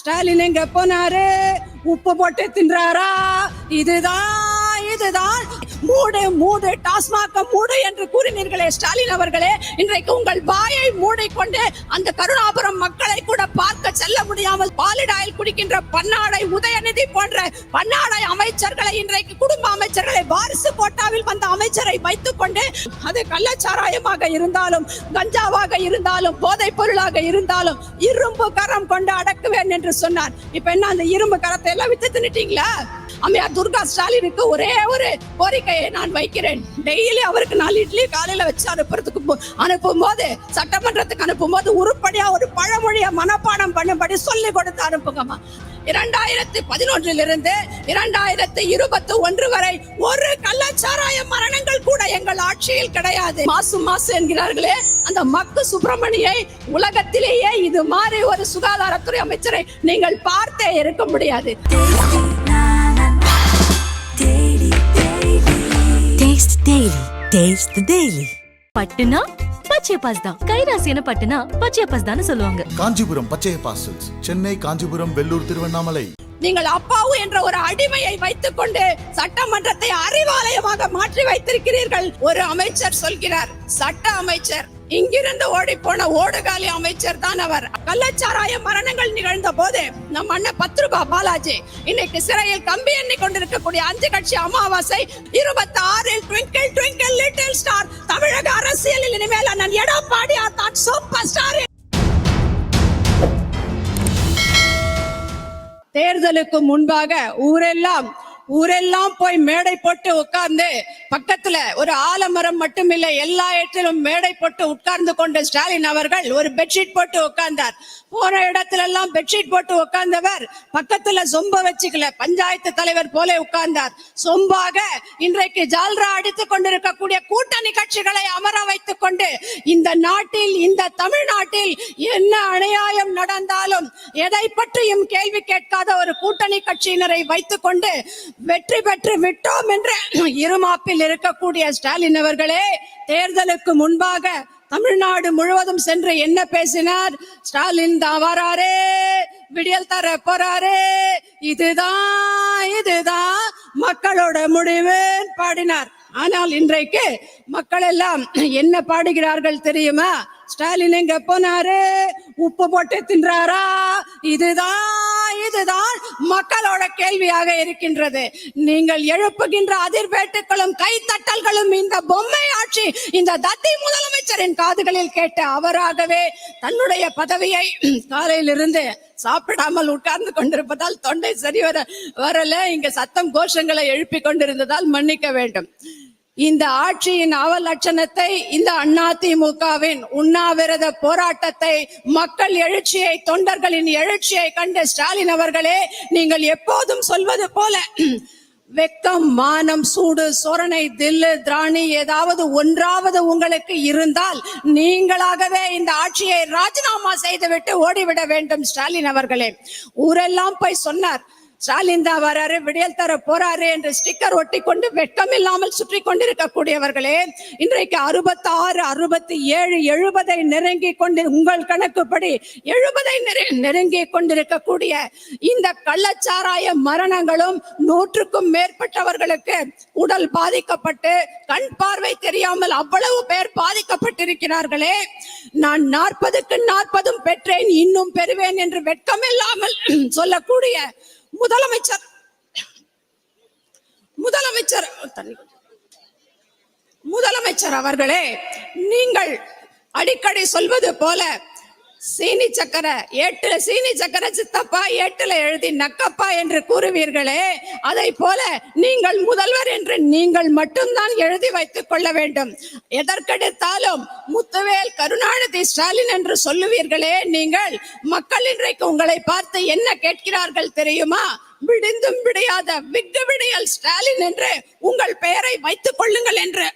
ஸ்டாலின் எங்க போனாரு? உப்பு போட்டு தின்றாரா? இதுதான் இதுதான் மூடு மூடு டாஸ்மாக மூடு என்று கூறினீர்களே ஸ்டாலின் அவர்களே. இன்றைக்கு உங்கள் வாயை மூடிக்கொண்டு அந்த கருணாபுரம் மக்களை கூட பார்க்க செல்ல முடியாமல் பாலிடாயில் குடிக்கின்ற பன்னாடை உதயநிதி போன்ற பன்னாடை அமைச்சர்களை இன்றைக்கு குடும்ப அமைச்சர்களை வாரிசு கோட்டாவில் வந்த அமைச்சரை வைத்துக் கொண்டு அது கள்ளச்சாராயமாக இருந்தாலும் கஞ்சாவாக இருந்தாலும் போதைப் பொருளாக இருந்தாலும் இரும்பு கரம் கொண்டு அடக்குவேன் என்று சொன்னார். இப்ப என்ன அந்த இரும்பு கரத்தை எல்லாம் வித்து தின்னுட்டீங்களா? அம்மையார் துர்கா ஸ்டாலினுக்கு ஒரே ஒரு கோரிக்கையை நான் வைக்கிறேன். டெய்லி அவருக்கு நாலு இட்லி காலையில வச்சு அனுப்புறதுக்கு அனுப்பும் போது சட்டமன்றத்துக்கு அனுப்பும் போது உருப்படியா ஒரு பழமொழிய மனப்பாடம் பண்ணும்படி சொல்லி கொடுத்து அனுப்புங்கம்மா. இரண்டாயிரத்தி பதினொன்றிலிருந்து இரண்டாயிரத்தி இருபத்தி ஒன்று வரை ஒரு கள்ளச்சாராய மரணங்கள் கூட எங்கள் ஆட்சியில் கிடையாது. மாசு மாசு என்கிறார்களே அந்த மக்கு சுப்பிரமணியை உலகத்திலேயே இது மாதிரி ஒரு சுகாதாரத்துறை அமைச்சரை நீங்கள் பார்த்தே இருக்க முடியாது. Taste Daily. Taste the Daily. பட்டுனா பச்சை பாஸ் தான் கைராசியான பட்டுனா பச்சை பாஸ் தான் சொல்லுவாங்க காஞ்சிபுரம் பச்சைய பாசல்ஸ் சென்னை காஞ்சிபுரம் வெள்ளூர் திருவண்ணாமலை நீங்கள் அப்பாவு என்ற ஒரு அடிமையை வைத்துக் கொண்டு சட்டமன்றத்தை அறிவாலயமாக மாற்றி வைத்திருக்கிறீர்கள் ஒரு அமைச்சர் சொல்கிறார். சட்ட அமைச்சர் இங்கிருந்து ஓடி போன ஓடுகாலி அமைச்சர் தான் அவர். கள்ளச்சாராய மரணங்கள் நிகழ்ந்த போது நம் அண்ணன் பத்து ரூபாய் பாலாஜி இன்னைக்கு சிறையில் கம்பி எண்ணி கொண்டிருக்கக்கூடிய அஞ்சு கட்சி அமாவாசை இருபத்தி ஆறில் ட்விங்கிள் ட்விங்கிள் லிட்டில் ஸ்டார் தமிழக அரசியலில் இனிமேல் நான் எடப்பாடி தான் சூப்பர் ஸ்டார் தேர்தலுக்கு முன்பாக ஊரெல்லாம் ஊரெல்லாம் போய் மேடை போட்டு உட்கார்ந்து பக்கத்துல ஒரு ஆலமரம் மட்டுமில்லை எல்லா இடத்திலும் மேடை போட்டு உட்கார்ந்து கொண்ட ஸ்டாலின் அவர்கள் ஒரு பெட்ஷீட் போட்டு உட்கார்ந்தார். போன இடத்துல எல்லாம் பெட்ஷீட் போட்டு உட்கார்ந்தவர் பக்கத்துல சொம்ப வச்சுக்கல பஞ்சாயத்து தலைவர் போல உட்கார்ந்தார். சொம்பாக இன்றைக்கு ஜால்ரா அடித்துக் கொண்டிருக்கக்கூடிய கூட்டணி கட்சிகளை அமர வைத்துக் கொண்டு இந்த நாட்டில் இந்த தமிழ்நாட்டில் என்ன அநியாயம் நடந்தாலும் எதை பற்றியும் கேள்வி கேட்காத ஒரு கூட்டணி கட்சியினரை வைத்துக் கொண்டு வெற்றி பெற்று விட்டோம் என்று இருமாப்பில் இருக்கக்கூடிய ஸ்டாலின் அவர்களே தேர்தலுக்கு முன்பாக தமிழ்நாடு முழுவதும் சென்று என்ன பேசினார்? ஸ்டாலின் தான் வராரே விடியல் தர போறாரே இதுதான் இதுதான் மக்களோட முடிவு பாடினார். ஆனால் இன்றைக்கு மக்கள் எல்லாம் என்ன பாடுகிறார்கள் தெரியுமா? ஸ்டாலின் எங்க போனாரு? உப்பு போட்டு தின்றாரா? இதுதான் இதுதான் மக்களோட கேள்வியாக இருக்கின்றது. நீங்கள் எழுப்புகின்ற அதிர்வேட்டுகளும் கைத்தட்டல்களும் இந்த பொம்மை ஆட்சி இந்த தத்தி முதலமைச்சரின் காதுகளில் கேட்ட அவராகவே தன்னுடைய பதவியை காலையிலிருந்து சாப்பிடாமல் உட்கார்ந்து கொண்டிருப்பதால் தொண்டை சரி வர வரல. இங்க சத்தம் கோஷங்களை எழுப்பி கொண்டிருந்ததால் மன்னிக்க வேண்டும். இந்த ஆட்சியின் அவலட்சணத்தை இந்த அதிமுகவின் உண்ணாவிரத போராட்டத்தை மக்கள் எழுச்சியை தொண்டர்களின் எழுச்சியை கண்ட ஸ்டாலின் அவர்களே நீங்கள் எப்போதும் சொல்வது போல வெக்கம் மானம் சூடு சொரணை தில்லு திராணி ஏதாவது ஒன்றாவது உங்களுக்கு இருந்தால் நீங்களாகவே இந்த ஆட்சியை ராஜினாமா செய்துவிட்டு ஓடிவிட வேண்டும் ஸ்டாலின் அவர்களே. ஊரெல்லாம் போய் சொன்னார் ஸ்டாலின் தான் வராரு விடியல் தர போறாரு என்று ஸ்டிக்கர் ஒட்டி கொண்டு வெட்கம் இல்லாமல் சுற்றி கொண்டிருக்கக்கூடியவர்களே இன்றைக்கு அறுபத்தாறு அறுபத்தி ஏழு எழுபதை நெருங்கி கொண்டு உங்கள் கணக்குப்படி எழுபதை நெருங்கி கொண்டிருக்கக்கூடிய இந்த கள்ளச்சாராய மரணங்களும் நூற்றுக்கும் மேற்பட்டவர்களுக்கு உடல் பாதிக்கப்பட்டு கண் பார்வை தெரியாமல் அவ்வளவு பேர் பாதிக்கப்பட்டிருக்கிறார்களே. நான் நாற்பதுக்கு நாற்பதும் பெற்றேன் இன்னும் பெறுவேன் என்று வெட்கமில்லாமல் சொல்லக்கூடிய முதலமைச்சர். முதலமைச்சர் முதலமைச்சர் அவர்களே நீங்கள் அடிக்கடி சொல்வது போல சீனி சக்கரை ஏட்டுல சீனி சக்கரை சித்தப்பா ஏட்டுல எழுதி நக்கப்பா என்று கூறுவீர்களே. அதை போல நீங்கள் முதல்வர் என்று நீங்கள் மட்டும்தான் எழுதி வைத்துக் கொள்ள வேண்டும். எதற்கெடுத்தாலும் முத்துவேல் கருணாநிதி ஸ்டாலின் என்று சொல்லுவீர்களே. நீங்கள் மக்கள் இன்றைக்கு உங்களை பார்த்து என்ன கேட்கிறார்கள் தெரியுமா? விடிந்தும் விடியாத விக்கு விடியல் ஸ்டாலின் என்று உங்கள் பெயரை வைத்துக் கொள்ளுங்கள் என்று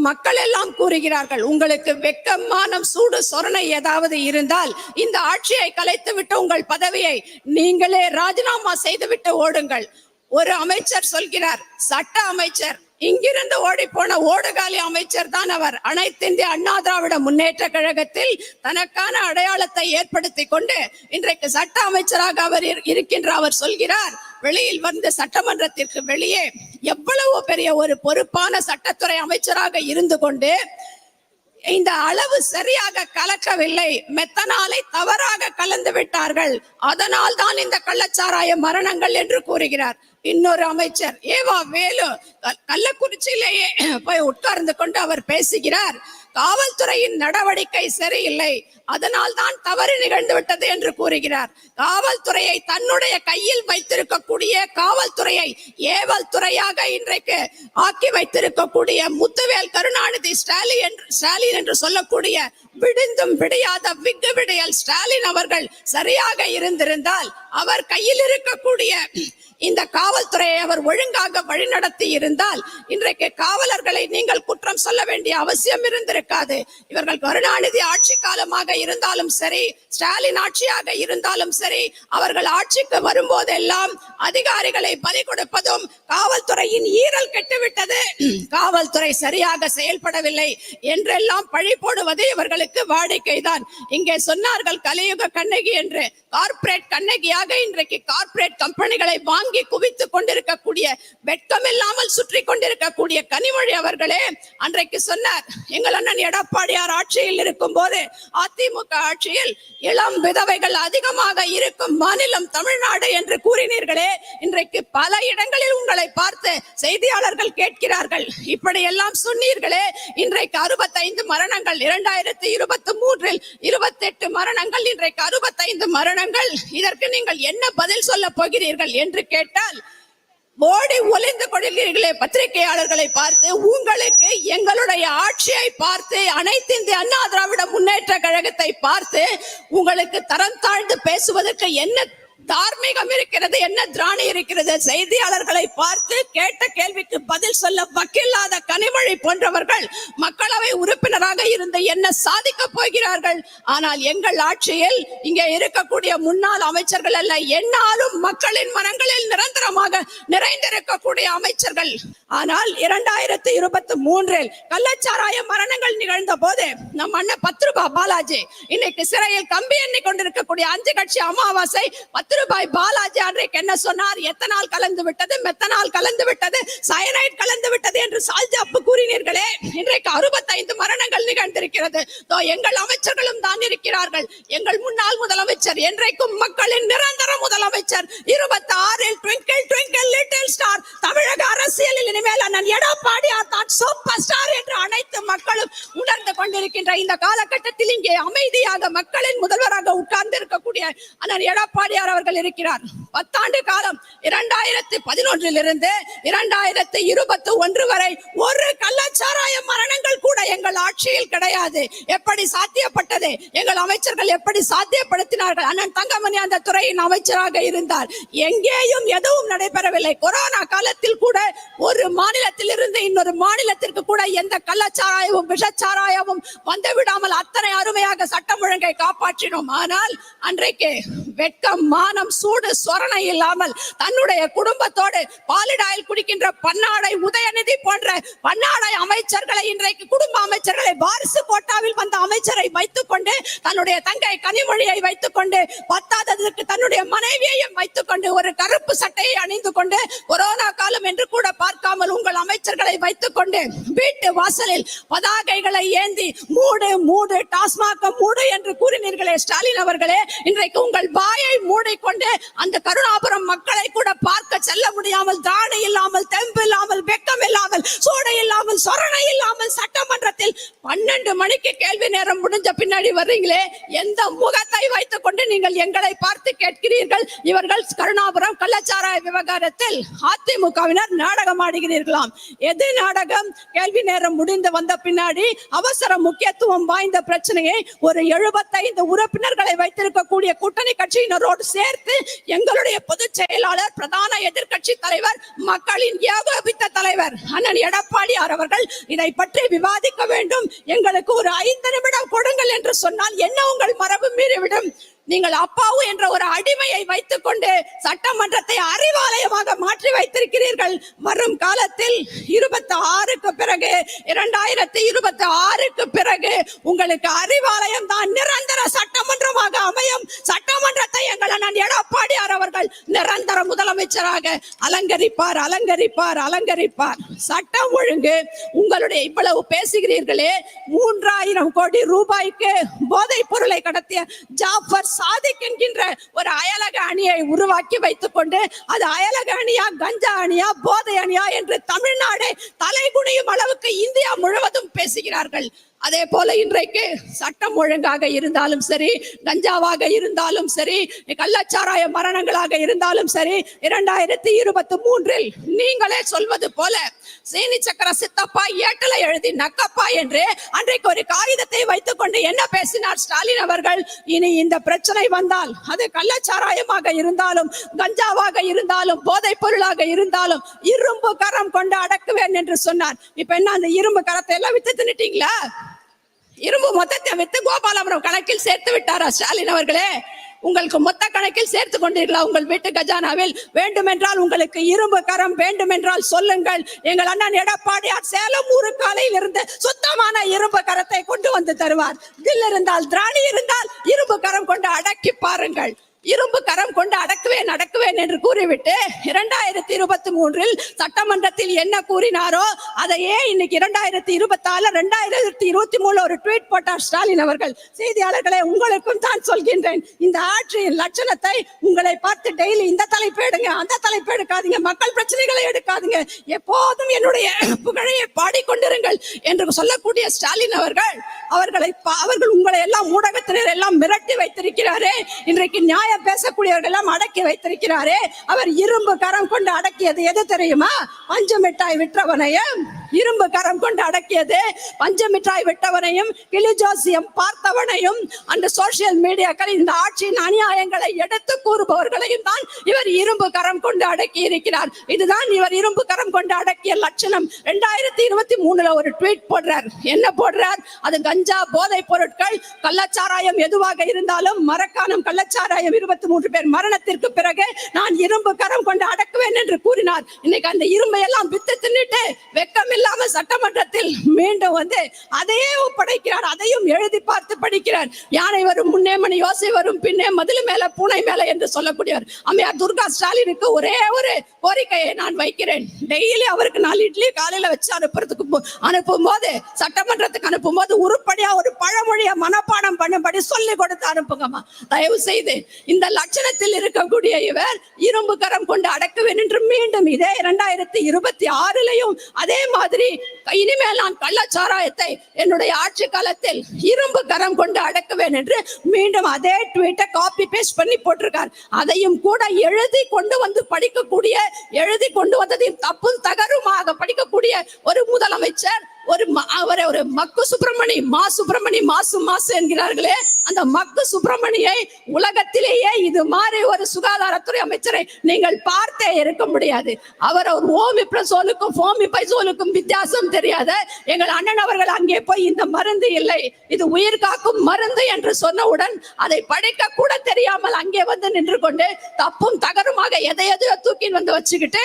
மக்கள் எல்லாம் கூறுகிறார்கள் உங்களுக்கு வெக்கம் மானம் சூடு சொரணை ஏதாவது இருந்தால் இந்த ஆட்சியை கலைத்து விட்டு உங்கள் பதவியை நீங்களே ராஜினாமா செய்துவிட்டு ஓடுங்கள். ஒரு அமைச்சர் சொல்கிறார் சட்ட அமைச்சர் இங்கிருந்து ஓடி போன ஓடுகாலி அமைச்சர் தான் அவர். அனைத்து இந்திய அண்ணா திராவிட முன்னேற்ற கழகத்தில் தனக்கான அடையாளத்தை ஏற்படுத்தி கொண்டு இன்றைக்கு சட்ட அமைச்சராக அவர் இரு- இருக்கின்ற அவர் சொல்கிறார் வெளியில் வந்து சட்டமன்றத்திற்கு வெளியே எவ்வளவு பெரிய ஒரு பொறுப்பான சட்டத்துறை அமைச்சராக இருந்து கொண்டு இந்த அளவு சரியாக கலக்கவில்லை மெத்தனாலை தவறாக கலந்து விட்டார்கள். அதனால் தான் இந்த கள்ளச்சாராய மரணங்கள் என்று கூறுகிறார். இன்னொரு அமைச்சர் ஏவா வேலு கள்ளக்குறிச்சியிலேயே போய் உட்கார்ந்து கொண்டு அவர் பேசுகிறார். காவல்துறையின் நடவடிக்கை சரியில்லை. அதனால் தான் தவறு நிகழ்ந்து விட்டது என்று கூறுகிறார். காவல்துறையை தன்னுடைய கையில் வைத்திருக்கக்கூடிய காவல்துறையை ஏவல் துறையாக இன்றைக்கு ஆக்கி வைத்திருக்கக்கூடிய முத்துவேல் கருணாநிதி ஸ்டாலின் என்று ஸ்டாலின் என்று சொல்லக்கூடிய விடிந்தும் விடியாத விக்கு விடியல் ஸ்டாலின் அவர்கள் சரியாக இருந்திருந்தால் அவர் கையில் இருக்கக்கூடிய இந்த காவல்துறையை அவர் ஒழுங்காக வழிநடத்தி இருந்தால் இன்றைக்கு காவலர்களை நீங்கள் குற்றம் சொல்ல வேண்டிய அவசியம் இருந்திருக்காது. இவர்கள் கருணாநிதி ஆட்சி காலமாக இருந்தாலும் சரி ஸ்டாலின் ஆட்சியாக இருந்தாலும் சரி அவர்கள் ஆட்சிக்கு வரும்போதெல்லாம் அதிகாரிகளை பலி கொடுப்பதும் காவல்துறையின் ஈரல் கெட்டுவிட்டது. காவல்துறை சரியாக செயல்படவில்லை என்றெல்லாம் பழி போடுவது இவர்களுக்கு வாடிக்கைதான். இங்கே சொன்னார்கள் கலியுக கண்ணகி என்று. கார்ப்பரேட் கண்ணகியாக இன்றைக்கு கார்ப்பரேட் கம்பெனிகளை வாங்கி குவித்துக் கொண்டிருக்கக்கூடிய வெட்கம் இல்லாமல் சுற்றி கொண்டிருக்கக்கூடிய கனிமொழி அவர்களே அன்றைக்கு சொன்னார் எங்கள் அண்ணன் எடப்பாடியார் ஆட்சியில் இருக்கும் போது அதிமுக ஆட்சியில் இளம் விதவைகள் அதிகமாக இருக்கும் மாநிலம் தமிழ்நாடு என்று கூறினீர்களே இன்றைக்கு பல இடங்களில் உங்களை பார்த்து செய்தியாளர்கள் கேட்கிறார்கள். இப்படி எல்லாம் சொன்னீர்களே இன்றைக்கு அறுபத்தைந்து மரணங்கள் இரண்டாயிரத்தி இருபத்தி மூன்றில் இருபத்தெட்டு மரணங்கள் இன்றைக்கு அறுபத்தைந்து மரணங்கள். இதற்கு நீங்கள் என்ன பதில் சொல்ல போகிறீர்கள் என்று கேட்டால் ஓடி ஒளிந்து கொள்கிறீர்களே பத்திரிகையாளர்களை பார்த்து உங்களுக்கு எங்களுடைய ஆட்சியை பார்த்து அனைத்து இந்திய அண்ணா திராவிட முன்னேற்ற கழகத்தை பார்த்து உங்களுக்கு தரம் தாழ்ந்து பேசுவதற்கு என்ன தார்மீகம் இருக்கிறது என்ன திராணி இருக்கிறது? செய்தியாளர்களை பார்த்து கேட்ட கேள்விக்கு பதில் சொல்ல வக்கில்லாத கனிமொழி போன்றவர்கள் மக்களவை உறுப்பினராக இருந்து என்ன சாதிக்க போகிறார்கள். ஆனால் எங்கள் ஆட்சியில் இங்கே இருக்கக்கூடிய முன்னாள் அமைச்சர்கள் அல்ல என்னாலும் மக்களின் மனங்களில் நிரந்தரமாக நிறைந்திருக்கக்கூடிய அமைச்சர்கள். ஆனால் இரண்டாயிரத்தி இருபத்தி மூன்றில் கள்ளச்சாராய மரணங்கள் நிகழ்ந்த போது நம் அண்ணன் பத்து ரூபாய் பாலாஜி இன்னைக்கு சிறையில் கம்பி எண்ணி கொண்டிருக்கக்கூடிய அஞ்சு கட்சி அமாவாசை பத்து ரூபாய் பாலாஜி அன்றைக்கு என்ன சொன்னார்? எத்தனால் கலந்து விட்டது? மெத்தனால் கலந்து விட்டது? சயனைட் கலந்து விட்டது என்று சால்ஜாப்பு கூறினீர்களே. இன்றைக்கு அறுபத்தைந்து மரணங்கள் நிகழ்ந்திருக்கிறது. தோ எங்கள் அமைச்சர்களும் தான் இருக்கிறார்கள் எங்கள் முன்னாள் முதலமைச்சர் என்றைக்கும் மக்களின் நிரந்தர முதலமைச்சர் இருபத்தி ஆறில் ட்விங்கிள் ட்விங்கிள் லிட்டில் ஸ்டார் தமிழக அரசியலில் இனிமேல் அண்ணன் எடப்பாடியார் தான் சூப்பர் ஸ்டார் என்று அனைத்து மக்களும் உணர்ந்து கொண்டிருக்கின்ற இந்த காலகட்டத்தில் இங்கே அமைதியாக மக்களின் முதல்வராக உட்கார்ந்து இருக்கக்கூடிய அண்ணன் எடப்பாடியார் அவர்கள் இருக்கிறார். பத்தாண்டு காலம் இரண்டாயிரத்தி பதினொன்றில் இருந்து இரண்டாயிரத்தி இருபத்தி ஒன்று வரை ஒரு கள்ளச்சாராய மரணங்கள் கூட எங்கள் ஆட்சியில் கிடையாது. எப்படி சாத்தியப்பட்டது? எங்கள் அமைச்சர்கள் எப்படி சாத்தியப்படுத்தினார்கள்? அண்ணன் தங்கமணி அந்த துறையின் அமைச்சராக இருந்தார். எங்கேயும் எதுவும் நடைபெறவில்லை. கொரோனா காலத்தில் கூட ஒரு மாநிலத்தில் இருந்து இன்னொரு மாநிலத்திற்கு கூட எந்த கள்ளச்சாராயமும் விஷச்சாராயமும் வந்து விடாமல் அத்தனை அருமையாக சட்டம் ஒழுங்கை காப்பாற்றினோம். ஆனால் அன்றைக்கு வெட்கம் மானம் சூடு சொரணை இல்லாமல் தன்னுடைய குடும்பத்தோடு பாலிடாயில் குடிக்கின்ற பன்னாடை உதயநிதி போன்ற பன்னாடை அமைச்சர்களை இன்றைக்கு குடும்ப அமைச்சர்களை வாரிசு கோட்டாவில் வந்த அமைச்சரை வைத்துக் கொண்டு தன்னுடைய தங்கை கனிமொழியை வைத்துக் கொண்டு பத்தாததுக்கு தன்னுடைய மனைவியையும் வைத்துக் கொண்டு ஒரு கருப்பு சட்டையை அணிந்து கொண்டு கொரோனா காலம் என்று கூட பார்க்காமல் உங்கள் அமைச்சர்களை வைத்துக் கொண்டு வீட்டு வாசலில் பதாகைகளை ஏந்தி மூடு மூடு டாஸ்மாக மூடு என்று கூறினீர்களே ஸ்டாலின் அவர்களே இன்றைக்கு உங்கள் வாயை மூடி கொண்டு அந்த கருணாபுரம் மக்களை கூட பார்க்க செல்ல முடியாமல் தாடை இல்லாமல் தெம்பு இல்லாமல் வெக்கம் இல்லாமல் சூடை இல்லாமல் சொரணை இல்லாமல் சட்டமன்றத்தில் பன்னெண்டு மணிக்கு கேள்வி நேரம் முடிஞ்ச பின்னாடி வர்றீங்களே எந்த முகத்தை வைத்துக் கொண்டு நீங்கள் எங்களை பார்த்து கேட்கிறீர்கள்? இவர்கள் கருணாபுரம் கள்ளச்சாராய விவகாரத்தில் அதிமுகவினர் நாடகம் ஆடுகிறீர்களாம். எது நாடகம்? கேள்வி நேரம் முடிந்து வந்த பின்னாடி அவசர முக்கியத்துவம் வாய்ந்த பிரச்சனையை ஒரு எழுபத்தைந்து உறுப்பினர்களை வைத்திருக்கக்கூடிய கூட்டணி கட்சியினரோடு சேர்த்து எங்களுடைய பொதுச் செயலாளர் பிரதான எதிர்க்கட்சி தலைவர் மக்களின் ஏகோபித்த தலைவர் அண்ணன் எடப்பாடியார் அவர்கள் இதை பற்றி விவாதிக்க வேண்டும். எங்களுக்கு ஒரு ஐந்து நிமிடம் கொடுங்கள் என்று சொன்னால் என்ன உங்கள் மரபு மீறிவிடும்? நீங்கள் அப்பாவு என்ற ஒரு அடிமையை வைத்துக் கொண்டு சட்டமன்றத்தை அறிவாலயமாக மாற்றி வைத்திருக்கிறீர்கள். வரும் காலத்தில் இருபத்தி ஆறுக்கு பிறகு இரண்டாயிரத்தி இருபத்தி ஆறுக்கு பிறகு உங்களுக்கு அறிவாலயம் தான் நிரந்தர சட்டமன்றமாக அமையும். சட்டமன்றத்தை எங்களை நான் எடப்பாடியார் அவர்கள் நிரந்தர முதலமைச்சராக அலங்கரிப்பார் அலங்கரிப்பார் அலங்கரிப்பார். சட்டம் ஒழுங்கு உங்களுடைய இவ்வளவு பேசுகிறீர்களே. மூன்றாயிரம் கோடி ரூபாய்க்கு போதைப் பொருளை கடத்திய ஜாஃபர் சாதிக் என்கின்ற ஒரு அயலக அணியை உருவாக்கி வைத்துக் கொண்டு அது அயலக அணியா கஞ்சா அணியா போதை அணியா என்று தமிழ்நாடு தலைகுனியும் அளவுக்கு இந்தியா முழுவதும் பேசுகிறார்கள். அதே போல இன்றைக்கு சட்டம் ஒழுங்காக இருந்தாலும் சரி கஞ்சாவாக இருந்தாலும் சரி கள்ளச்சாராய மரணங்களாக இருந்தாலும் சரி இரண்டாயிரத்தி இருபத்தி மூன்றில் நீங்களே சொல்வது போல சீனி சக்கர சித்தப்பா ஏட்டலை எழுதி நக்கப்பா என்று அன்றைக்கு ஒரு காகிதத்தை வைத்துக் கொண்டு என்ன பேசினார் ஸ்டாலின் அவர்கள்? இனி இந்த பிரச்சனை வந்தால் அது கள்ளச்சாராயமாக இருந்தாலும் கஞ்சாவாக இருந்தாலும் போதைப் பொருளாக இருந்தாலும் இரும்பு கரம் கொண்டு அடக்குவேன் என்று சொன்னார். இப்ப என்ன அந்த இரும்பு கரத்தை எல்லாம் வித்து தின்னுட்டீங்களா? இரும்பு மொத்தத்தை வித்து கோபாலபுரம் கணக்கில் சேர்த்து விட்டாரா ஸ்டாலின் அவர்களே? உங்களுக்கு மொத்த கணக்கில் சேர்த்து கொண்டீர்களா? உங்கள் வீட்டு கஜானாவில் வேண்டுமென்றால் உங்களுக்கு இரும்பு கரம் வேண்டுமென்றால் சொல்லுங்கள். எங்கள் அண்ணன் எடப்பாடியார் சேலம் ஊருக்காலையில் இருந்து சுத்தமான இரும்பு கரத்தை கொண்டு வந்து தருவார். தில் இருந்தால் திராணி இருந்தால் இரும்பு கரம் கொண்டு அடக்கி பாருங்கள். இரும்பு கரம் கொண்டு அடக்குவேன் அடக்குவேன் என்று கூறிவிட்டு இரண்டாயிரத்தி இருபத்தி மூன்றில் சட்டமன்றத்தில் என்ன கூறினாரோ அதையே இன்னைக்கு இரண்டாயிரத்தி இருபத்தி ஆறு ரெண்டாயிரத்தி இருபத்தி மூணு ஒரு ட்வீட் போட்டார் ஸ்டாலின் அவர்கள். செய்தியாளர்களை உங்களுக்கும் தான் சொல்கின்றேன். இந்த ஆட்சியின் லட்சணத்தை உங்களை பார்த்து டெய்லி இந்த தலைப்பு எடுங்க அந்த தலைப்பு எடுக்காதீங்க மக்கள் பிரச்சனைகளை எடுக்காதீங்க. எப்போதும் என்னுடைய புகழையை பாடிக்கொண்டிருங்கள் என்று சொல்லக்கூடிய ஸ்டாலின் அவர்கள் அவர்களை பா- அவர்கள் உங்களை எல்லாம் ஊடகத்தினர் எல்லாம் மிரட்டி வைத்திருக்கிறாரே. இன்றைக்கு நியாய பேசக்கூடியவர்கள் எல்லாம் அடக்கி வைத்திருக்கிறாரே. அவர் இரும்பு கரம் கொண்டு அடக்கியது எது தெரியுமா? பஞ்சமிட்டாய் விற்றவனையும் இரும்பு கரம் கொண்டு அடக்கியது. பஞ்சமிட்டாய் விட்டவனையும் கிளி ஜோசியம் பார்த்தவனையும் அந்த சோசியல் மீடியாக்கள் இந்த ஆட்சியின் அநியாயங்களை எடுத்து கூறுபவர்களையும் தான் இவர் இரும்பு கரம் கொண்டு அடக்கி இருக்கிறார். இதுதான் இவர் இரும்பு கரம் கொண்டு அடக்கிய லட்சணம். ரெண்டாயிரத்தி இருபத்தி மூணுல ஒரு ட்வீட் போடுறார். என்ன போடுறார்? அது கஞ்சா போதை பொருட்கள் கள்ளச்சாராயம் எதுவாக இருந்தாலும் மரக்கானம் கள்ளச்சாராயம் இருபத்தி மூன்று பேர் மரணத்திற்கு பிறகு நான் இரும்பு கரம் கொண்டு அடக்குவேன் என்று கூறினார். இன்னைக்கு அந்த இரும்பை எல்லாம் வித்து தின்னுட்டு வெக்கம் இல்லாம சட்டமன்றத்தில் மீண்டும் வந்து அதையே ஒப்படைக்கிறார் அதையும் எழுதி பார்த்து படிக்கிறார். யானை வரும் முன்னே மணி யோசை வரும் பின்னே மதில் மேல பூனை மேல என்று சொல்லக்கூடியவர். அம்மையார் துர்கா ஸ்டாலினுக்கு ஒரே ஒரு கோரிக்கையை நான் வைக்கிறேன். டெய்லி அவருக்கு நாலு இட்லி காலையில வச்சு அனுப்புறதுக்கு அனுப்பும் போது சட்டமன்றத்துக்கு அனுப்பும் போது உருப்படியா ஒரு பழமொழிய மனப்பாடம் பண்ணும்படி சொல்லி கொடுத்து அனுப்புங்கம்மா. தயவு செய்து இந்த லட்சணத்தில் இருக்கக்கூடிய இவர் இரும்பு கரம் கொண்டு அடக்குவேன் என்று மீண்டும் இதே இரண்டாயிரத்தி இருபத்தி ஆறுலையும் அதே மாதிரி இனிமேல் நான் கள்ளச்சாராயத்தை என்னுடைய ஆட்சி காலத்தில் இரும்பு கரம் கொண்டு அடக்குவேன் என்று மீண்டும் அதே ட்வீட்டை காப்பி பேஸ்ட் பண்ணி போட்டிருக்கார். அதையும் கூட எழுதி கொண்டு வந்து படிக்கக்கூடிய எழுதி கொண்டு வந்ததையும் தப்பும் தகருமாக படிக்கக்கூடிய ஒரு முதலமைச்சர் ஒரு ம- அவரை ஒரு மக்கு சுப்பிரமணி மா சுப்பிரமணி மாசு மாசு என்கிறார்களே அந்த மக்கு சுப்பிரமணியை உலகத்திலேயே இது மாதிரி ஒரு சுகாதாரத்துறை அமைச்சரை நீங்கள் பார்த்தே இருக்க முடியாது. அவர் ஒரு ஓமிப்ரசோலுக்கும் ஃபோமிபைசோலுக்கும் வித்தியாசம் தெரியாத. எங்கள் அண்ணன் அவர்கள் அங்கே போய் இந்த மருந்து இல்லை இது உயிர் காக்கும் மருந்து என்று சொன்னவுடன் அதை படிக்க கூட தெரியாமல் அங்கே வந்து நின்று கொண்டு தப்பும் தகருமாக எதை எதையோ தூக்கி வந்து வச்சுக்கிட்டு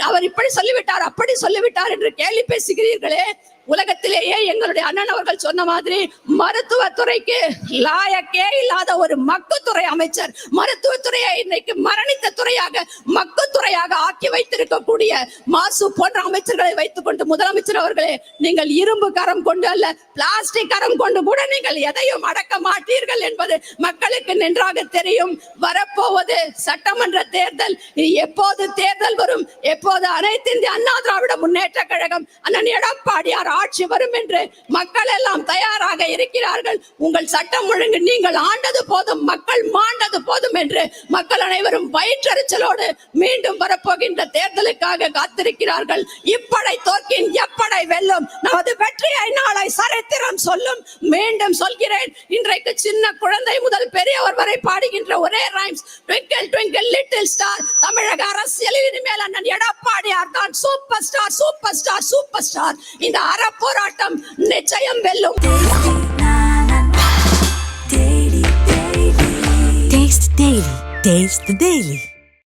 அவர் இப்படி சொல்லிவிட்டார் அப்படி சொல்லிவிட்டார் என்று கேள்வி பேசுகிறீர்களே. உலகத்திலேயே எங்களுடைய அண்ணன் அவர்கள் சொன்ன மாதிரி மருத்துவத்துறைக்கு லாயக்கே இல்லாத ஒரு மக்குத்துறை அமைச்சர் மருத்துவத்துறையை இன்னைக்கு மரணித்த துறையாக மக்குத்துறையாக ஆக்கி வைத்திருக்கக்கூடிய மாசு போன்ற அமைச்சர்களை வைத்துக் கொண்டு முதலமைச்சர் அவர்களே நீங்கள் இரும்பு கரம் கொண்டு அல்ல பிளாஸ்டிக் கரம் கொண்டு கூட நீங்கள் எதையும் அடக்க மாட்டீர்கள் என்பது மக்களுக்கு நன்றாக தெரியும். வரப்போவது சட்டமன்ற தேர்தல் எப்போது தேர்தல் வரும்? எப்போது அனைத்து இந்திய அண்ணா திராவிட முன்னேற்ற கழகம் அண்ணன் எடப்பாடியார் ஆட்சி வரும் என்று மக்கள் எல்லாம் தயாராக இருக்கிறார்கள். உங்கள் சட்டம் ஒழுங்கு நீங்கள் ஆண்டது போதும் மக்கள் மாண்டது போதும் என்று மக்கள் அனைவரும் வயிற்றெரிச்சலோடு மீண்டும் வரப்போகின்ற தேர்தலுக்காக காத்திருக்கிறார்கள். இப்படை தோற்கின் எப்படை வெல்லும் நமது வெற்றியை நாளை சரித்திரம் சொல்லும். மீண்டும் சொல்கிறேன் இன்றைக்கு சின்ன குழந்தை முதல் பெரியவர் வரை பாடுகின்ற ஒரே rhymes twinkle twinkle little star தமிழக அரசியலில் இனிமேல் அண்ணன் எடப்பாடியார் தான் super star super star super star இந்த அறப்போராட்டம் நிச்சயம் வெல்லும்.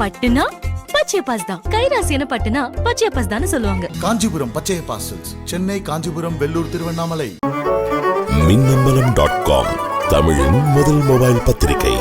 பட்டுனா பச்சையப்பாஸ் தான் கைராசியான பட்டுனா பச்சையப்பாஸ் தானே சொல்லுவாங்க. காஞ்சிபுரம் பச்சைய பாசல்ஸ் சென்னை காஞ்சிபுரம் வெள்ளூர் திருவண்ணாமலை. மின்னம்பலம் டாட் காம் தமிழின் முதல் மொபைல் பத்திரிகை.